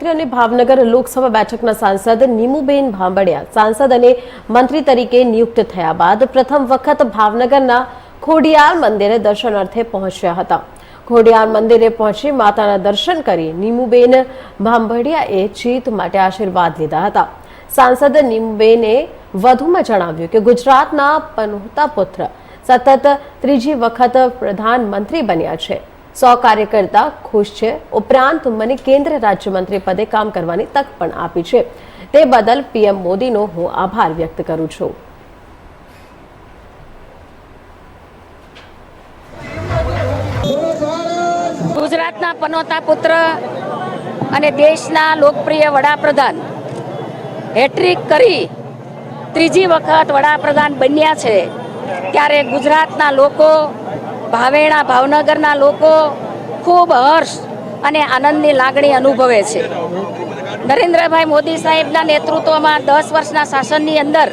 અને ભાવનગર લોકસભા બેઠકના સાંસદ નીમુબેન ભાંબડિયા સાંસદ અને મંત્રી તરીકે નિયુક્ત થયા બાદ પ્રથમ વખત ભાવનગરના ખોડિયાર મંદિરે દર્શનાર્થે પહોંચ્યા હતા. ખોડિયાર મંદિરે પહોંચી માતાના દર્શન કરી નીમુબેન ભાંભડિયાએ જીત માટે આશીર્વાદ લીધા હતા. સાંસદ નીમુબેને વધુમાં જણાવ્યું કે ગુજરાતના પનોતા પુત્ર સતત ત્રીજી વખત પ્રધાનમંત્રી બન્યા છે. સો કાર્યકર્તા ખુશ છે. ઉપરાંત મને કેન્દ્ર રાજ્યમંત્રી પદે કામ કરવાની તક પણ આપી છે. તે બદલ પીએમ મોદીનો હું આભાર વ્યક્ત કરું છું. ગુજરાતના પનોતા પુત્ર અને દેશના લોકપ્રિય વડાપ્રધાન હેટ્રિક કરી ત્રીજી વખત વડાપ્રધાન બન્યા છે. ત્યારે ગુજરાતના લોકો ભાવેણા ભાવનગરના લોકો ખૂબ હર્ષ અને આનંદની લાગણી અનુભવે છે. નરેન્દ્રભાઈ મોદી સાહેબના નેતૃત્વમાં દસ વર્ષના શાસનની અંદર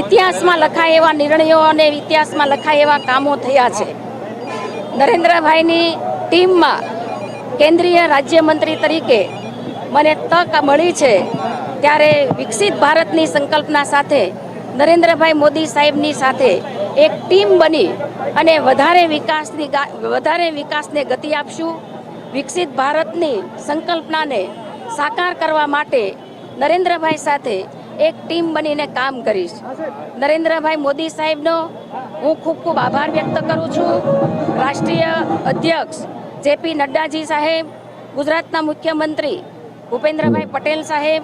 ઇતિહાસમાં લખાય એવા નિર્ણયો અને ઇતિહાસમાં લખાય એવા કામો થયા છે. નરેન્દ્રભાઈની ટીમમાં કેન્દ્રીય રાજ્યમંત્રી તરીકે મને તક મળી છે ત્યારે વિકસિત ભારતની સંકલ્પના સાથે નરેન્દ્રભાઈ મોદી સાહેબની સાથે એક ટીમ બની અને વધારે વિકાસની વધારે વિકાસને ગતિ આપશું. વિકસિત ભારતની સંકલ્પનાને સાકાર કરવા માટે નરેન્દ્રભાઈ સાથે એક ટીમ બનીને કામ કરીશ. નરેન્દ્રભાઈ મોદી સાહેબનો હું ખૂબ ખૂબ આભાર વ્યક્ત કરું છું. રાષ્ટ્રીય અધ્યક્ષ જેપી નડ્ડાજી સાહેબ, ગુજરાતના મુખ્યમંત્રી ભૂપેન્દ્રભાઈ પટેલ સાહેબ,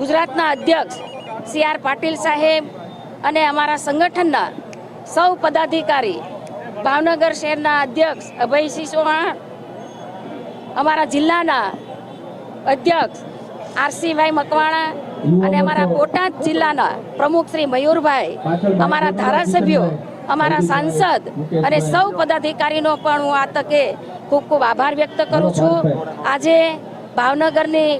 ગુજરાતના અધ્યક્ષ સી આર પાટીલ સાહેબ અને અમારા સંગઠનના સૌ પદાધિકારી, ભાવનગર શહેરના અધ્યક્ષ અભયસિંહ ચૌહાણ, અમારા જિલ્લાના અધ્યક્ષ આરસીભાઈ મકવાણા અને અમારા બોટાદ જિલ્લાના પ્રમુખ શ્રી મયુરભાઈ, અમારા ધારાસભ્યો, અમારા સાંસદ અને સૌ પદાધિકારીનો પણ હું આ તકે ખૂબ ખૂબ આભાર વ્યક્ત કરું છું. આજે ભાવનગરની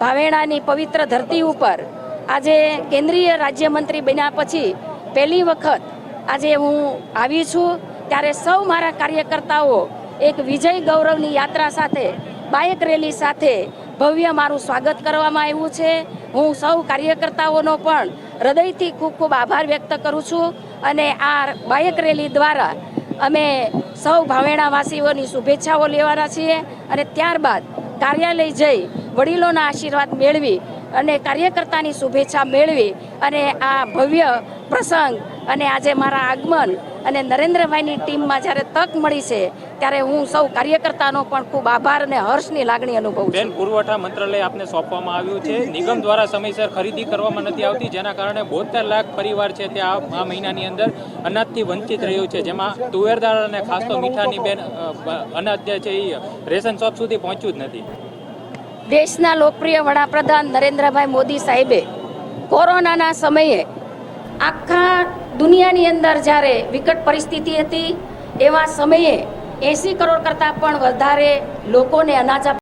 ભાવેણાની પવિત્ર ધરતી ઉપર આજે કેન્દ્રીય રાજ્યમંત્રી બન્યા પછી પહેલી વખત આજે હું આવી છું ત્યારે સૌ મારા કાર્યકર્તાઓ એક વિજય ગૌરવની યાત્રા સાથે, બાઇક રેલી સાથે ભવ્ય મારું સ્વાગત કરવામાં આવ્યું છે. હું સૌ કાર્યકર્તાઓનો પણ હૃદયથી ખૂબ ખૂબ આભાર વ્યક્ત કરું છું અને આ બાઇક રેલી દ્વારા અમે સૌ ભાવેણાવાસીઓની શુભેચ્છાઓ લેવાના છીએ અને ત્યારબાદ કાર્યાલય જઈ વડીલોના આશીર્વાદ મેળવી અને કાર્યકર્તાની શુભેચ્છા મેળવી અને આ ભવ્ય પ્રસંગ અને આજે મારા આગમન અને નરેન્દ્રભાઈની ટીમમાં જ્યારે તક મળી છે, ત્યારે હું સૌ કાર્યકર્તાનો પણ ખૂબ આભાર અને હર્ષની લાગણી અનુભવું છું. પુરવઠા મંત્રાલય આપને સોંપવામાં આવ્યું છે. નિગમ દ્વારા સમયસર ખરીદી કરવામાં નથી આવતી, જેના કારણે બોતેર લાખ પરિવાર છે તે આ મહિનાની અંદર અનાજથી વંચિત રહ્યું છે. જેમાં તુવેરદાર અને ખાસ તો મીઠાની બેન અનાજ જે છે એ રેશન શોપ સુધી પહોંચ્યું જ નથી. દેશના લોકપ્રિય વડાપ્રધાન નરેન્દ્રભાઈ મોદી સાહેબે કોરોનાના સમયે આખા દુનિયાની અંદર જ્યારે વિકટ પરિસ્થિતિ હતી, એવા સમયે એંસી કરોડ કરતાં પણ વધારે લોકોને અનાજ